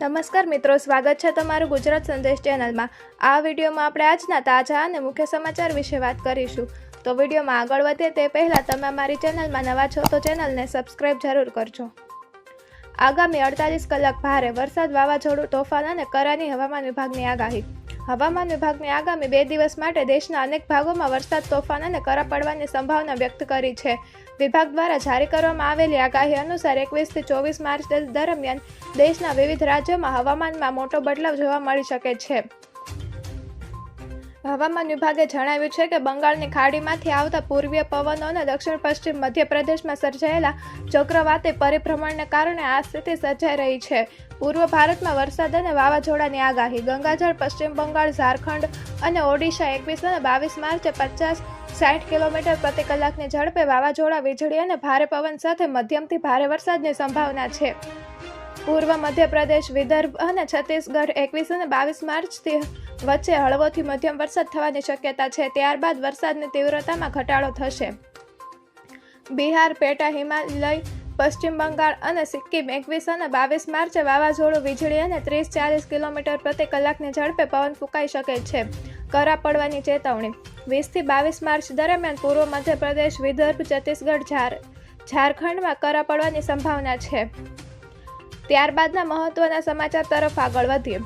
નમસ્કાર મિત્રો, સ્વાગત છે તમારું ગુજરાત સંદેશ ચેનલમાં. આ વિડીયોમાં આપણે આજના તાજા અને મુખ્ય સમાચાર વિશે વાત કરીશું. તો વિડીયોમાં આગળ વધે તે પહેલાં તમે અમારી ચેનલમાં નવા છો તો ચેનલને સબસ્ક્રાઇબ જરૂર કરજો. આગામી અડતાલીસ કલાક ભારે વરસાદ વાવાઝોડું, તોફાન અને કરાની હવામાન વિભાગની આગાહી. હવામાન વિભાગની આગામી બે દિવસ માટે દેશના અનેક ભાગોમાં વરસાદ, તોફાન અને કરા પડવાની સંભાવના વ્યક્ત કરી છે. વિભાગ દ્વારા જારી કરવામાં આવેલી આગાહી અનુસાર એકવીસથી ચોવીસ માર્ચ દરમિયાન દેશના વિવિધ રાજ્યોમાં હવામાનમાં મોટો બદલાવ જોવા મળી શકે છે. હવામાન વિભાગે જણાવ્યું છે કે બંગાળની ખાડીમાંથી આવતા પૂર્વીય પવનો અને દક્ષિણ પશ્ચિમ મધ્યપ્રદેશમાં સર્જાયેલા ચક્રવાતે પરિભ્રમણને કારણે આ સ્થિતિ સર્જાઈ રહી છે. પૂર્વ ભારતમાં વરસાદ અને વાવાઝોડાની આગાહી, ગંગાજળ, પશ્ચિમ બંગાળ, ઝારખંડ અને ઓડિશા એકવીસ અને બાવીસ માર્ચે પચાસ સાઠ કિલોમીટર પ્રતિ કલાકની ઝડપે વાવાઝોડા વીજળી અને ભારે પવન સાથે મધ્યમથી ભારે વરસાદની સંભાવના છે. પૂર્વ મધ્યપ્રદેશ, વિદર્ભ અને છત્તીસગઢ એકવીસ અને બાવીસ માર્ચથી વચ્ચે હળવોથી મધ્યમ વરસાદ થવાની શક્યતા છે. ત્યારબાદ વરસાદની તીવ્રતામાં ઘટાડો થશે. બિહાર, પેટા, હિમાલય, પશ્ચિમ બંગાળ અને સિક્કિમ એકવીસ અને બાવીસ માર્ચે વાવાઝોડું વીજળી અને ત્રીસ ચાલીસ કિલોમીટર પ્રતિ કલાકની ઝડપે પવન ફૂંકાઈ શકે છે. કરા પડવાની ચેતવણી. વીસથી બાવીસ માર્ચ દરમિયાન પૂર્વ મધ્યપ્રદેશ, વિદર્ભ, છત્તીસગઢ, ઝાર, ઝારખંડમાં કરા પડવાની સંભાવના છે. ત્યારબાદના મહત્વના સમાચાર તરફ આગળ વધીએ.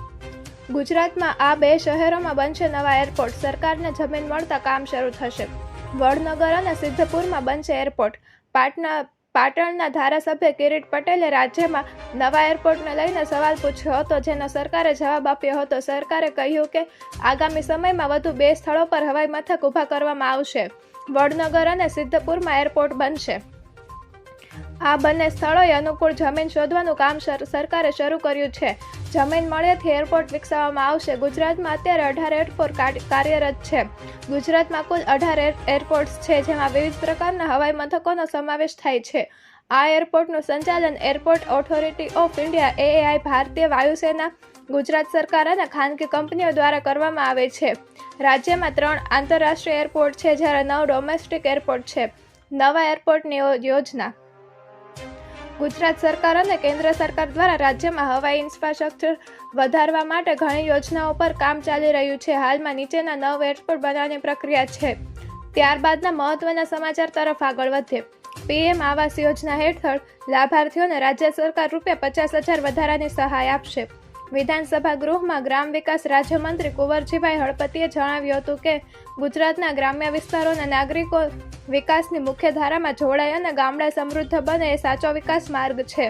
ગુજરાતમાં આ બે શહેરોમાં બનશે નવા એરપોર્ટ. સરકારને જમીન મળતા કામ શરૂ થશે. વડનગર અને સિદ્ધપુરમાં બનશે એરપોર્ટ. પાટના પાટણના ધારાસભ્ય કિરીટ પટેલે રાજ્યમાં નવા એરપોર્ટને લઈને સવાલ પૂછ્યો હતો, જેનો સરકારે જવાબ આપ્યો હતો. સરકારે કહ્યું કે, આગામી સમયમાં વધુ બે સ્થળો પર હવાઈ મથક ઊભા કરવામાં આવશે. વડનગર અને સિદ્ધપુરમાં એરપોર્ટ બનશે. આ બંને સ્થળોએ અનુકૂળ જમીન શોધવાનું કામ સરકારે શરૂ કર્યું છે. જમીન મળેથી એરપોર્ટ વિકસાવવામાં આવશે. ગુજરાતમાં અત્યારે અઢાર એરપોર્ટ કાર્યરત છે. ગુજરાતમાં કુલ અઢાર એરપોર્ટ્સ છે, જેમાં વિવિધ પ્રકારના હવાઈ મથકોનો સમાવેશ થાય છે. આ એરપોર્ટનું સંચાલન Airport Authority of India, AAI, ભારતીય વાયુસેના, ગુજરાત સરકાર અને ખાનગી કંપનીઓ દ્વારા કરવામાં આવે છે. રાજ્યમાં ત્રણ આંતરરાષ્ટ્રીય એરપોર્ટ છે, જ્યારે નવ ડોમેસ્ટિક એરપોર્ટ છે. નવા એરપોર્ટની યોજના ગુજરાત સરકાર અને કેન્દ્ર સરકાર દ્વારા રાજ્યમાં હવાઈ ઇન્ફ્રાસ્ટ્રક્ચર વધારવા માટે ઘણી યોજનાઓ પર કામ ચાલી રહ્યું છે. હાલમાં નીચેના નવ એરપોર્ટ બનાવવાની પ્રક્રિયા છે. ત્યારબાદના મહત્વના સમાચાર તરફ આગળ વધીએ પીએમ આવાસ યોજના હેઠળ લાભાર્થીઓને રાજ્ય સરકાર રૂપિયા પચાસ હજાર વધારાની સહાય આપશે. વિધાનસભા ગૃહમાં ગ્રામ વિકાસ રાજ્યમંત્રી કુંવરજીભાઈ હળપતિએ જણાવ્યું હતું કે, ગુજરાતના ગ્રામ્ય વિસ્તારોના નાગરિકો વિકાસની મુખ્ય ધારામાં જોડાય અને ગામડા સમૃદ્ધ બને એ સાચો વિકાસ માર્ગ છે.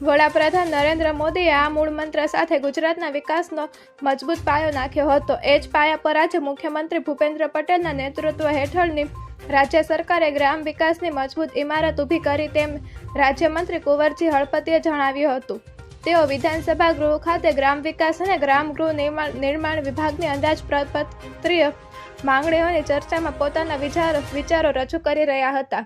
વડાપ્રધાન નરેન્દ્ર મોદીએ આ મૂળ મંત્ર સાથે ગુજરાતના વિકાસનો મજબૂત પાયો નાખ્યો હતો. એ જ પાયા પર આજે મુખ્યમંત્રી ભૂપેન્દ્ર પટેલના નેતૃત્વ હેઠળની રાજ્ય સરકારે ગ્રામ વિકાસની મજબૂત ઇમારત ઊભી કરી તેમ રાજ્યમંત્રી કુંવરજી હળપતિએ જણાવ્યું હતું. તેઓ વિધાનસભા ગૃહ ખાતે ગ્રામ વિકાસ અને ગ્રામ ગૃહ નિર્માણ વિભાગની અંદાજપત્રીય માંગણીઓની ચર્ચામાં પોતાના વિચાર, વિચારો રજૂ કરી રહ્યા હતા.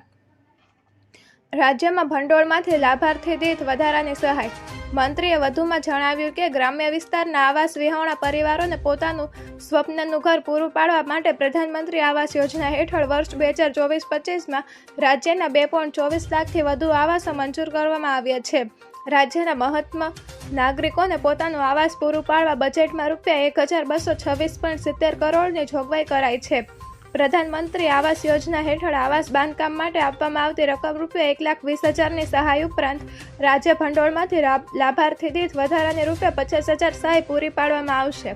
રાજ્યમાં ભંડોળમાંથી લાભાર્થી દીઠ વધારાની સહાય. મંત્રીએ વધુમાં જણાવ્યું કે ગ્રામ્ય વિસ્તારના આવાસ વિહોણા પરિવારોને પોતાનું સ્વપ્નનું ઘર પૂરું પાડવા માટે પ્રધાનમંત્રી આવાસ યોજના હેઠળ વર્ષ બે હજાર ચોવીસ પચીસમાં રાજ્યના બે પોઈન્ટ ચોવીસ લાખથી વધુ આવાસો મંજૂર કરવામાં આવ્યા છે. રાજ્યના મહત્તમ નાગરિકોને પોતાનું આવાસ પૂરું પાડવા બજેટમાં રૂપિયા એક હજાર બસો છવ્વીસ પોઈન્ટ સિત્તેર કરોડની જોગવાઈ કરાઈ છે. પ્રધાનમંત્રી આવાસ યોજના હેઠળ આવાસ બાંધકામ માટે આપવામાં આવતી રકમ રૂપિયા એક લાખ વીસ હજારની સહાય ઉપરાંત રાજ્ય ભંડોળમાંથી લાભાર્થી દીઠ વધારાની રૂપિયા પચાસ હજાર સહાય પૂરી પાડવામાં આવશે.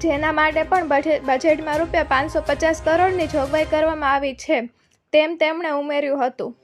જેના માટે પણ બજે- બજેટમાં રૂપિયા પાંચસો પચાસ કરોડની જોગવાઈ કરવામાં આવી છે. તેમ તેમણે ઉમેર્યું હતું.